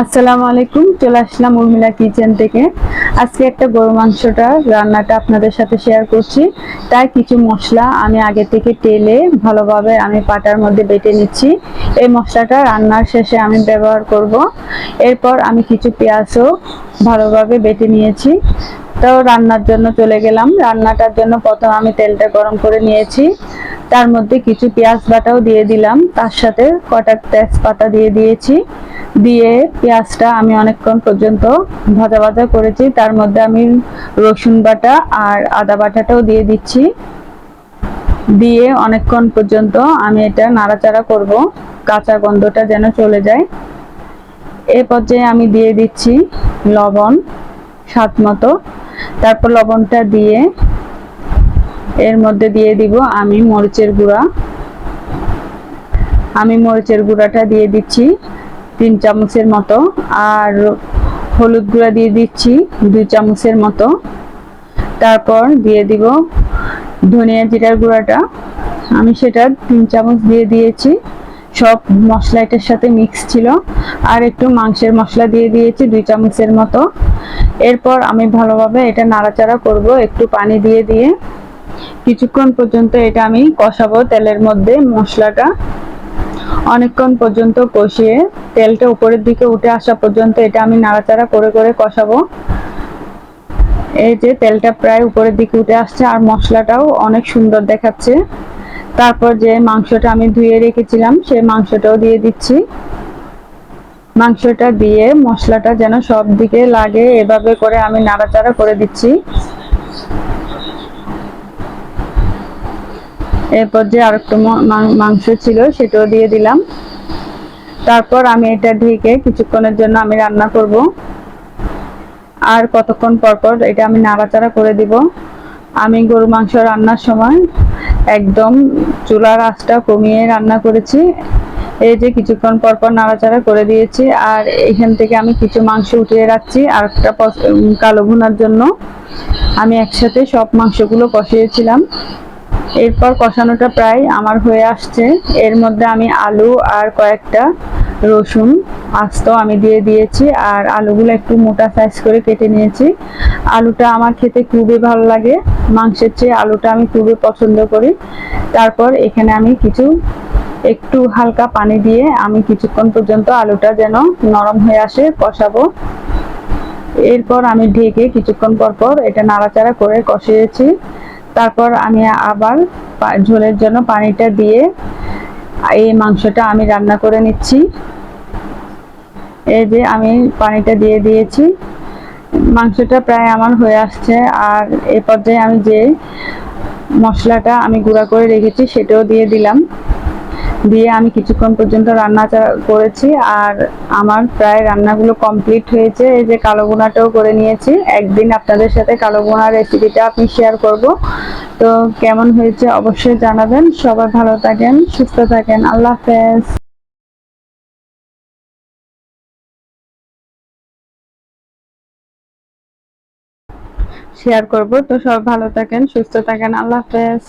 আসসালামু আলাইকুম, চলে আসলাম উর্মিলা কিচেন থেকে। আজকে একটা গরু মাংসটা রান্নাটা আপনাদের সাথে শেয়ার করছি। তাই কিছু মশলা আমি আগে থেকে তেলে ভালোভাবে আমি পাটার মধ্যে বেটে নিচ্ছি। এই মশলাটা রান্নার শেষে আমি ব্যবহার করব। এরপর আমি কিছু পেঁয়াজও ভালোভাবে বেটে নিয়েছি। তো রান্নার জন্য চলে গেলাম। রান্নাটার জন্য প্রথম আমি তেলটা গরম করে নিয়েছি। তার মধ্যে কিছু পেঁয়াজ বাটাও দিয়ে দিলাম। তার সাথে কটা তেজপাতা দিয়ে দিয়েছি। দিয়ে পেঁয়াজটা আমি অনেকক্ষণ পর্যন্ত ভাজা ভাজা করেছি। তার মধ্যে আমি রসুন বাটা আর আদা বাটাটাও দিয়ে দিচ্ছি। দিয়ে অনেকক্ষণ পর্যন্ত আমি এটা নাড়াচাড়া করব। কাঁচা গন্ধটা যেন চলে যায়। এ পর্যায়ে আমি দিয়ে দিচ্ছি লবণ স্বাদ মতো। তারপর লবণটা দিয়ে এর মধ্যে দিয়ে দিব আমি মরিচের গুঁড়া। আমি মরিচের গুঁড়াটা দিয়ে দিচ্ছি তিন চামচের মতো। আর হলুদ গুঁড়া দিয়ে দিচ্ছি দুই চামচের মতো। তারপর দিয়ে দিব ধনিয়া জিরার গুঁড়াটা। আমি সেটা তিন চামচ দিয়ে দিয়েছি। সব মশলা এটার সাথে মিক্স ছিল। আর একটু মাংসের মশলা দিয়ে দিয়েছি দুই চামচের মতো। এরপর আমি ভালোভাবে এটা নাড়াচাড়া করব, একটু পানি দিয়ে দিয়ে। কিছুক্ষণ পর্যন্ত এটা আমি কষাবো তেলের মধ্যে মশলাটা। অনেকক্ষণ পর্যন্ত কষিয়ে তেলটা উপরের দিকে উঠে আসা পর্যন্ত এটা আমি নাড়াচাড়া করে করে কষাবো। এই যে তেলটা প্রায় উপরের দিকে উঠে আসছে আর মশলাটাও অনেক সুন্দর দেখাচ্ছে। তারপর যে মাংসটা আমি ধুয়ে রেখেছিলাম সেই মাংসটাও দিয়ে দিচ্ছি। মাংসটা দিয়ে মশলাটা যেন সব দিকে লাগে, এভাবে করে আমি নাড়াচাড়া করে দিচ্ছি। এরপর যে আরেকটু মাংস ছিল সেটাও দিয়ে দিলাম। তারপর আমি এটা ঢেকে কিছুক্ষণের জন্য আমি রান্না করব। আর কতক্ষণ পর পর এটা আমি নাড়াচাড়া করে দিব। আমি গরু মাংস রান্নার সময় একদম চুলার আঁচটা কমিয়ে রান্না করেছি। এই যে কিছুক্ষণ পর পর নাড়াচাড়া করে দিয়েছি। আর এখান থেকে আমি কিছু মাংস উঠিয়ে রাখছি আর একটা কালো ভুনার জন্য। আমি একসাথে সব মাংসগুলো কষিয়েছিলাম। এরপর কষানোটা প্রায় আমার হয়ে আসছে। এর মধ্যে আমি আলু আর কয়েকটা রসুন আস্ত আমি দিয়ে দিয়েছি, আর আলুগুলো একটু মোটা সাইজ করে কেটে নিয়েছি। আলুটা আমার খেতে খুবই ভালো লাগে। মাংসের চেয়ে আলুটা আমি খুবই পছন্দ করি। তারপর এখানে আমি কিছু, একটু হালকা পানি দিয়ে আমি কিছুক্ষণ পর্যন্ত আলুটা যেন নরম হয়ে আসে, কষাবো। এরপর আমি ঢেকে কিছুক্ষণ পর পর এটা নাড়াচাড়া করে কষিয়েছি। তারপর আমি আবার ঝোলের জন্য পানিটা দিয়ে এই মাংসটা আমি রান্না করে নিচ্ছি। এই যে আমি পানিটা দিয়ে দিয়েছি। মাংসটা প্রায় আমার হয়ে আসছে। আর এ পর্যায়ে আমি যে মশলাটা আমি গুঁড়া করে রেখেছি, সেটাও দিয়ে দিলাম। দিয়ে আমি কিছুক্ষণ পর্যন্ত রান্না করেছি আর আমার প্রায় রান্নাগুলো কমপ্লিট হয়েছে। এই যে কালো বোনাটাও করে নিয়েছি। একদিন আপনাদের সাথে কালো বোনার রেসিপিটা আপনি শেয়ার করব। তো কেমন হয়েছে অবশ্যই জানাবেন। সবাই ভালো থাকেন, সুস্থ থাকেন। আল্লাহ হাফেজ। শেয়ার করব। তো সবাই ভালো থাকেন, সুস্থ থাকেন। আল্লাহ হাফেজ।